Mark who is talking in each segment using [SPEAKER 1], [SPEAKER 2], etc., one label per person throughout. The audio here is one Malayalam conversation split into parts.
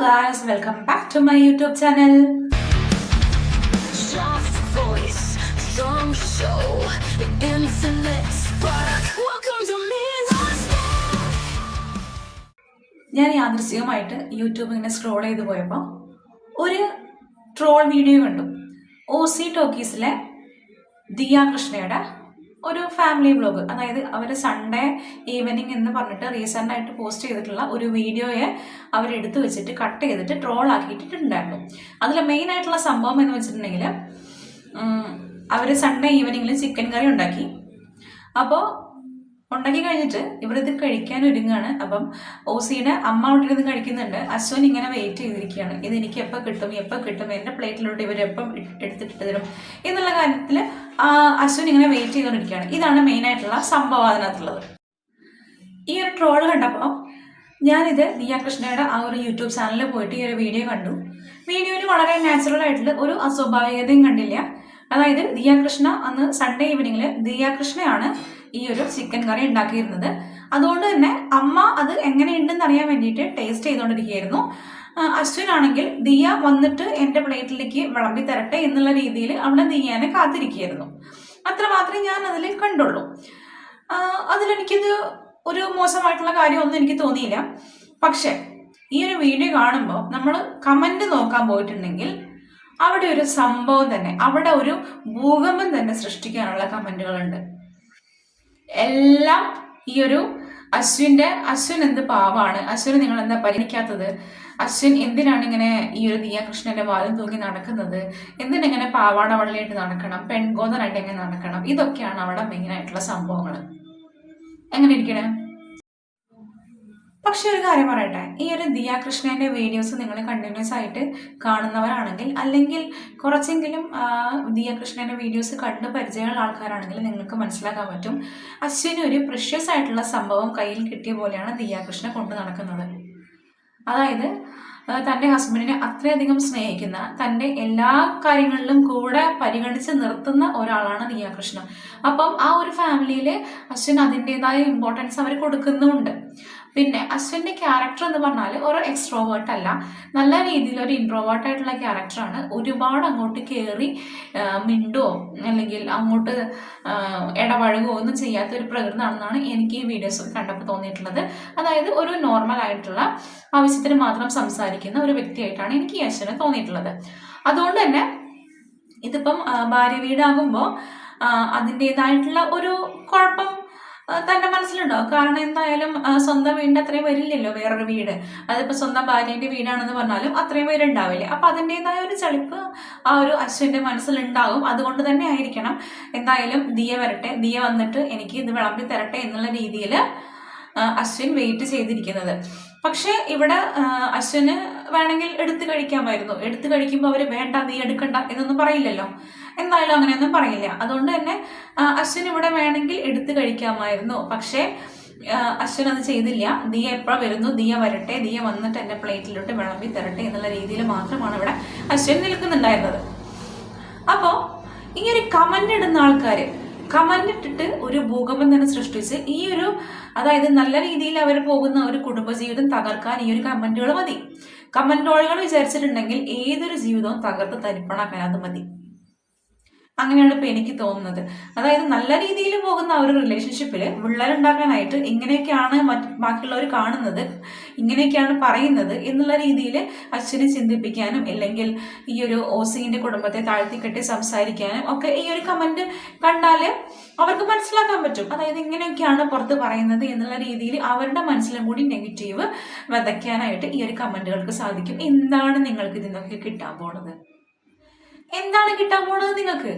[SPEAKER 1] guys, welcome back to my YouTube channel.
[SPEAKER 2] Soft voice, strong show, infinite spark. Welcome to Midnight
[SPEAKER 1] ഞാൻ യാദൃശ്ചികമായിട്ട് യൂട്യൂബ് ഇങ്ങനെ സ്ക്രോൾ ചെയ്ത് പോയപ്പോൾ ഒരു ട്രോൾ വീഡിയോ കണ്ടു ഒ സി ടോക്കീസിലെ ദിയ കൃഷ്ണയുടെ ഒരു ഫാമിലി വ്ളോഗ് അതായത് അവർ സൺഡേ ഈവനിങ് എന്ന് പറഞ്ഞിട്ട് റീസെന്റ് ആയിട്ട് പോസ്റ്റ് ചെയ്തിട്ടുള്ള ഒരു വീഡിയോയെ അവരെടുത്ത് വെച്ചിട്ട് കട്ട് ചെയ്തിട്ട് ട്രോൾ ആക്കിയിട്ടുണ്ടായിരുന്നു. അതിൽ മെയിൻ ആയിട്ടുള്ള സംഭവം എന്ന് വെച്ചിട്ടുണ്ടെങ്കിൽ അവർ സൺഡേ ഈവനിങ്ങിൽ ചിക്കൻ കറി ഉണ്ടാക്കി. അപ്പോൾ ഉണ്ടാക്കി കഴിഞ്ഞിട്ട് ഇവരിത് കഴിക്കാൻ ഒരുങ്ങാണ്. അപ്പം ഓസിയുടെ അമ്മ അവിടെ കഴിക്കുന്നുണ്ട്. അശ്വൻ ഇങ്ങനെ വെയിറ്റ് ചെയ്തിരിക്കുകയാണ്. ഇത് എനിക്ക് എപ്പോൾ കിട്ടും എപ്പോൾ കിട്ടും എന്റെ പ്ലേറ്റിലോട്ട് ഇവർ എപ്പം എടുത്തിട്ട് തരും എന്നുള്ള കാര്യത്തിൽ അശ്വൻ ഇങ്ങനെ വെയിറ്റ് ചെയ്തുകൊണ്ടിരിക്കുകയാണ്. ഇതാണ് മെയിനായിട്ടുള്ള സംഭവം അതിനകത്തുള്ളത്. ഈ ഒരു ട്രോൾ കണ്ടപ്പോൾ ഞാനിത് ദിയ കൃഷ്ണയുടെ ആ ഒരു യൂട്യൂബ് ചാനലിൽ പോയിട്ട് ഈ ഒരു വീഡിയോ കണ്ടു. വീഡിയോയിൽ വളരെ നാച്ചുറൽ ആയിട്ടുള്ള ഒരു അസ്വാഭാവികതയും കണ്ടില്ല. അതായത് ദിയ കൃഷ്ണ അന്ന് സൺഡേ ഈവനിങ്ങിൽ ദിയ കൃഷ്ണയാണ് ഈ ഒരു ചിക്കൻ കറി ഉണ്ടാക്കിയിരുന്നത്. അതുകൊണ്ട് തന്നെ അമ്മ അത് എങ്ങനെയുണ്ടെന്ന് അറിയാൻ വേണ്ടിയിട്ട് ടേസ്റ്റ് ചെയ്തുകൊണ്ടിരിക്കുകയായിരുന്നു. അശ്വിൻ ആണെങ്കിൽ ദിയ വന്നിട്ട് എന്റെ പ്ലേറ്റിലേക്ക് വിളമ്പി തരട്ടെ എന്നുള്ള രീതിയിൽ അവിടെ ദിയാനെ കാത്തിരിക്കുകയായിരുന്നു. അത്ര മാത്രമേ ഞാൻ അതിൽ കണ്ടുള്ളൂ. അതിലെനിക്കിത് ഒരു മോശമായിട്ടുള്ള കാര്യമൊന്നും എനിക്ക് തോന്നിയില്ല. പക്ഷെ ഈ ഒരു വീഡിയോ കാണുമ്പോൾ നമ്മൾ കമന്റ് നോക്കാൻ പോയിട്ടുണ്ടെങ്കിൽ അവിടെ ഒരു സംഭവം തന്നെ അവിടെ ഒരു ഭൂകമ്പം തന്നെ സൃഷ്ടിക്കാനുള്ള കമന്റുകളുണ്ട് എല്ലാം ഈ ഒരു അശ്വിന്റെ അശ്വിൻ എന്ത് പാവാണ്? അശ്വിന് നിങ്ങൾ എന്താ പരിഗണിക്കാത്തത്? അശ്വിൻ എന്തിനാണ് ഇങ്ങനെ ഈ ഒരു ദിയ കൃഷ്ണന്റെ വാലും തൂങ്ങി നടക്കുന്നത്? എന്തിനെങ്ങനെ പാവാട വള്ളിയായിട്ട് നടക്കണം? പെൺകോതനായിട്ട് എങ്ങനെ നടക്കണം? ഇതൊക്കെയാണ് അവിടെ മെയിൻ ആയിട്ടുള്ള സംഭവങ്ങൾ എങ്ങനെ ഇരിക്കണേ? പക്ഷെ ഒരു കാര്യം പറയട്ടെ. ഈ ഒരു ദിയ കൃഷ്ണന്റെ വീഡിയോസ് നിങ്ങൾ കണ്ടിന്യൂസ് ആയിട്ട് കാണുന്നവരാണെങ്കിൽ അല്ലെങ്കിൽ കുറച്ചെങ്കിലും ദിയാകൃഷ്ണന്റെ ദിയ കൃഷ്ണന്റെ വീഡിയോസ് കണ്ട് പരിചയമുള്ള ആൾക്കാരാണെങ്കിൽ നിങ്ങൾക്ക് മനസ്സിലാക്കാൻ പറ്റും. അശ്വിന് ഒരു പ്രഷ്യസ് ആയിട്ടുള്ള സംഭവം കയ്യിൽ കിട്ടിയ പോലെയാണ് ദിയ കൃഷ്ണ കൊണ്ടു നടക്കുന്നത്. അതായത് തന്റെ ഹസ്ബൻഡിനെ അത്രയധികം സ്നേഹിക്കുന്ന തന്റെ എല്ലാ കാര്യങ്ങളിലും കൂടെ പരിഗണിച്ച് നിർത്തുന്ന ഒരാളാണ് ദിയാകൃഷ്ണ അപ്പം ആ ഒരു ഫാമിലിയിൽ അശ്വിൻ അതിന്റെതായ ഇമ്പോർട്ടൻസ് അവർ കൊടുക്കുന്നുമുണ്ട് പിന്നെ അശ്വിന്റെ ക്യാരക്ടർ എന്ന് പറഞ്ഞാൽ ഒരു എക്സ്ട്രോവേർട്ട് അല്ല. നല്ല രീതിയിൽ ഒരു ഇൻട്രോവേർട്ട് ആയിട്ടുള്ള ക്യാരക്ടറാണ് ഒരുപാട് അങ്ങോട്ട് കയറി മിണ്ടോ അല്ലെങ്കിൽ അങ്ങോട്ട് ഇടപഴകുകയോ ഒന്നും ചെയ്യാത്ത ഒരു പ്രകൃതമാണെന്നാണ് എനിക്ക് ഈ വീഡിയോസ് കണ്ടപ്പോൾ തോന്നിയിട്ടുള്ളത്. അതായത് ഒരു നോർമൽ ആയിട്ടുള്ള ആവശ്യത്തിന് മാത്രം സംസാരിക്കുന്ന ഒരു വ്യക്തിയായിട്ടാണ് എനിക്ക് ഈ അശ്വിനെ തോന്നിയിട്ടുള്ളത്. അതുകൊണ്ട് തന്നെ ഇതിപ്പം ഭാര്യ വീടാകുമ്പോൾ അതിന്റെതായിട്ടുള്ള ഒരു കുഴപ്പം തന്റെ മനസ്സിലുണ്ടാവും കാരണം എന്തായാലും സ്വന്തം വീടിന്റെ അത്രയും വരില്ലല്ലോ വേറൊരു വീട്. അതിപ്പോ സ്വന്തം ഭാര്യന്റെ വീടാണെന്ന് പറഞ്ഞാലും അത്രയും പേരുണ്ടാവില്ല? അപ്പം അതിന്റെതായ ഒരു ചളിപ്പ് ആ ഒരു അശ്വിന്റെ മനസ്സിലുണ്ടാവും. അതുകൊണ്ട് തന്നെ ആയിരിക്കണം. എന്തായാലും ദിയ വരട്ടെ. ദിയ വന്നിട്ട് എനിക്ക് ഇത് വിളമ്പി തരട്ടെ എന്നുള്ള രീതിയിൽ അശ്വിൻ വെയിറ്റ് ചെയ്തിരിക്കുന്നത്. പക്ഷേ ഇവിടെ അശ്വന് വേണമെങ്കിൽ എടുത്തു കഴിക്കാമായിരുന്നു. എടുത്തു കഴിക്കുമ്പോൾ അവർ വേണ്ട നീ എടുക്കണ്ട എന്നൊന്നും പറയില്ലല്ലോ. എന്തായാലും അങ്ങനെയൊന്നും പറയില്ല. അതുകൊണ്ട് തന്നെ അശ്വൻ ഇവിടെ വേണമെങ്കിൽ എടുത്തു കഴിക്കാമായിരുന്നു. പക്ഷേ അശ്വൻ അത് ചെയ്തില്ല. ദിയ എപ്പോഴാ വരുന്നു? ദിയ വരട്ടെ. ദിയ വന്നിട്ട് എന്റെ പ്ലേറ്റിലോട്ട് വിളമ്പി തരട്ടെ എന്നുള്ള രീതിയിൽ മാത്രമാണ് ഇവിടെ അശ്വൻ നിൽക്കുന്നുണ്ടായിരുന്നത്. അപ്പോൾ ഒരു കമന്റ് ഇടുന്ന ആൾക്കാർ കമന്റ് ഇട്ടിട്ട് ഒരു ഭൂകമ്പം തന്നെ സൃഷ്ടിച്ച് ഈ ഒരു അതായത് നല്ല രീതിയിൽ അവർ പോകുന്ന ഒരു കുടുംബജീവിതം തകർക്കാൻ ഈ ഒരു കമന്റുകൾ മതി. കമന്റുകൾ വിചാരിച്ചിട്ടുണ്ടെങ്കിൽ ഏതൊരു ജീവിതവും തകർത്ത് തരിപ്പണാക്കാൻ അത് മതി. അങ്ങനെയാണ് ഇപ്പൊ എനിക്ക് തോന്നുന്നത്. അതായത് നല്ല രീതിയിൽ പോകുന്ന ഒരു റിലേഷൻഷിപ്പിൽ വിള്ളലുണ്ടാക്കാനായിട്ട് ഇങ്ങനെയൊക്കെയാണ് മറ്റ് ബാക്കിയുള്ളവർ കാണുന്നത് ഇങ്ങനെയൊക്കെയാണ് പറയുന്നത് എന്നുള്ള രീതിയിൽ അച്ഛനെ ചിന്തിപ്പിക്കാനും അല്ലെങ്കിൽ ഈ ഒരു ഓസിന്റെ കുടുംബത്തെ താഴ്ത്തിക്കെട്ടി സംസാരിക്കാനും ഒക്കെ ഈ ഒരു കമന്റ് കണ്ടാൽ അവർക്ക് മനസ്സിലാക്കാൻ പറ്റും. അതായത് ഇങ്ങനെയൊക്കെയാണ് പുറത്ത് പറയുന്നത് എന്നുള്ള രീതിയിൽ അവരുടെ മനസ്സിലും കൂടി നെഗറ്റീവ് വിതയ്ക്കാനായിട്ട് ഈ ഒരു കമന്റുകൾക്ക് സാധിക്കും. എന്താണ് നിങ്ങൾക്ക് ഇതിനൊക്കെ കിട്ടാൻ പോണത്? എന്താണ് കിട്ടാൻ പോണത് നിങ്ങൾക്ക്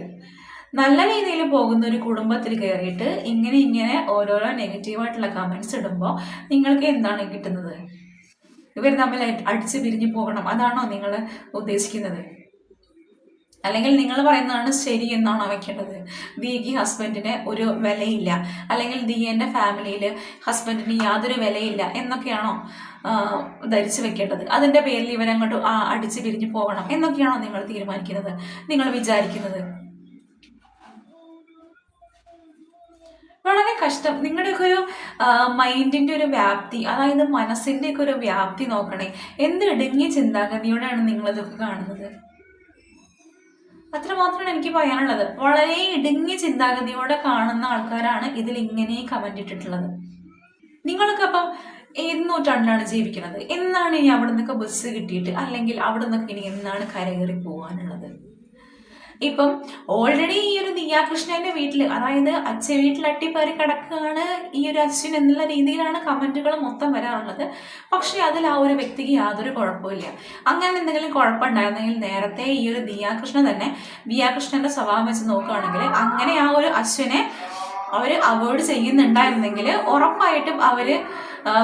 [SPEAKER 1] നല്ല രീതിയിൽ പോകുന്ന ഒരു കുടുംബത്തിൽ കയറിയിട്ട് ഇങ്ങനെ ഇങ്ങനെ ഓരോരോ നെഗറ്റീവായിട്ടുള്ള കമൻസ് ഇടുമ്പോൾ നിങ്ങൾക്ക് എന്താണ് കിട്ടുന്നത്? ഇവർ തമ്മിൽ അടിച്ചു പിരിഞ്ഞു പോകണം. അതാണോ നിങ്ങൾ ഉദ്ദേശിക്കുന്നത്? അല്ലെങ്കിൽ നിങ്ങൾ പറയുന്നതാണ് ശരി എന്നാണ് വെക്കേണ്ടത്? ദിയക്ക് ഹസ്ബൻഡിന് ഒരു വിലയില്ല. അല്ലെങ്കിൽ ദീയന്റെ ഫാമിലിയിൽ ഹസ്ബൻഡിന് യാതൊരു വിലയില്ല എന്നൊക്കെയാണോ ധരിച്ചു വെക്കേണ്ടത്? അതിന്റെ പേരിൽ ഇവരങ്ങോട്ട് ആ അടിച്ച് പിരിഞ്ഞു പോകണം എന്നൊക്കെയാണോ നിങ്ങൾ തീരുമാനിക്കുന്നത്? നിങ്ങൾ വിചാരിക്കുന്നത്? വളരെ കഷ്ടം. നിങ്ങളുടെയൊക്കെ ഒരു മൈൻഡിന്റെ ഒരു വ്യാപ്തി അതായത് മനസ്സിന്റെയൊക്കെ ഒരു വ്യാപ്തി നോക്കണേ. എന്ത് ഇടുങ്ങിയ ചിന്താഗതിയോടെയാണ് നിങ്ങളിതൊക്കെ കാണുന്നത്? അത്രമാത്രമാണ് എനിക്ക് പറയാനുള്ളത്. വളരെ ഇടുങ്ങിയ ചിന്താഗതിയോടെ കാണുന്ന ആൾക്കാരാണ് ഇതിൽ ഇങ്ങനെ കമന്റ് ഇട്ടിട്ടുള്ളത്. നിങ്ങളൊക്കെ അപ്പം ഏത് നൂറ്റാണ്ടിലാണ് ജീവിക്കുന്നത്? എന്നാണ് ഇനി അവിടെ നിന്നൊക്കെ ബസ് കിട്ടിയിട്ട് അല്ലെങ്കിൽ അവിടെ നിന്നൊക്കെ ഇനി എന്നാണ് കരകയറി പോകാനുള്ളത്? ഇപ്പം ഓൾറെഡി ഈ ഒരു ദിയാകൃഷ്ണന്റെ വീട്ടിൽ അതായത് അച്ഛൻ വീട്ടിൽ അട്ടിപ്പാരി കിടക്കുകയാണ് ഈ ഒരു അച്ഛൻ എന്നുള്ള രീതിയിലാണ് കമന്റുകൾ മൊത്തം വരാറുള്ളത്. പക്ഷെ അതിൽ ആ ഒരു വ്യക്തിക്ക് യാതൊരു കുഴപ്പമില്ല അങ്ങനെ എന്തെങ്കിലും കുഴപ്പമുണ്ടായിരുന്നെങ്കിൽ നേരത്തെ ഈ ഒരു ദിയാകൃഷ്ണൻ തന്നെ ദിയാകൃഷ്ണന്റെ സ്വഭാവം വെച്ച് നോക്കുകയാണെങ്കിൽ അങ്ങനെ ആ ഒരു അശ്വിനെ അവർ അവോയ്ഡ് ചെയ്യുന്നുണ്ടായിരുന്നെങ്കിൽ ഉറപ്പായിട്ടും അവർ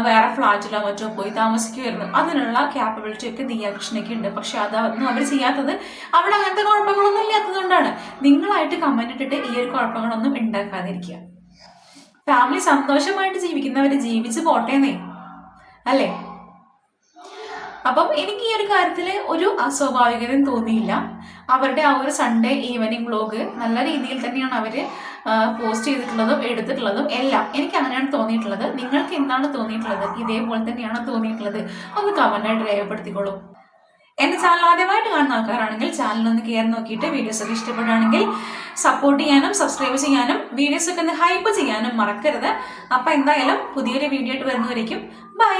[SPEAKER 1] വേറെ ഫ്ലാറ്റിലോ മറ്റോ പോയി താമസിക്കുമായിരുന്നു. അതിനുള്ള ക്യാപ്പബിലിറ്റി ഒക്കെ ദിയാകൃഷ്ണയ്ക്ക് ഉണ്ട്. പക്ഷെ അതൊന്നും അവർ ചെയ്യാത്തത് അവിടെ അങ്ങനത്തെ കുഴപ്പങ്ങളൊന്നും ഇല്ലാത്തത് കൊണ്ടാണ്. നിങ്ങളായിട്ട് കമന്റ് ഇട്ടിട്ട് ഈ ഒരു കുഴപ്പങ്ങളൊന്നും ഉണ്ടാക്കാതിരിക്കുക. ഫാമിലി സന്തോഷമായിട്ട് ജീവിക്കുന്നവർ ജീവിച്ച് പോട്ടേന്നേ. അല്ലേ? അപ്പം എനിക്ക് ഈ ഒരു കാര്യത്തിൽ ഒരു അസ്വാഭാവികതയും തോന്നിയില്ല. അവരുടെ ആ ഒരു സൺഡേ ഈവനിങ് വ്ലോഗ് നല്ല രീതിയിൽ തന്നെയാണ് അവർ പോസ്റ്റ് ചെയ്തിട്ടുള്ളതും എടുത്തിട്ടുള്ളതും എല്ലാം എനിക്ക് അങ്ങനെയാണ് തോന്നിയിട്ടുള്ളത്. നിങ്ങൾക്ക് എന്താണ് തോന്നിയിട്ടുള്ളത്? ഇതേപോലെ തന്നെയാണോ തോന്നിയിട്ടുള്ളത്. ഒന്ന് കമന്റായിട്ട് രേഖപ്പെടുത്തിക്കോളൂ. എന്റെ ചാനൽ ആദ്യമായിട്ട് കാണുന്ന ആൾക്കാരാണെങ്കിൽ ചാനൽ ഒന്ന് കയറി നോക്കിയിട്ട് വീഡിയോസ് ഒക്കെ ഇഷ്ടപ്പെടുകയാണെങ്കിൽ സപ്പോർട്ട് ചെയ്യാനും സബ്സ്ക്രൈബ് ചെയ്യാനും വീഡിയോസ് ഒക്കെ ഒന്ന് ഹൈപ്പ് ചെയ്യാനും മറക്കരുത്. അപ്പോൾ എന്തായാലും പുതിയൊരു വീഡിയോ ആയിട്ട് വരുന്നവരേക്കും ബൈ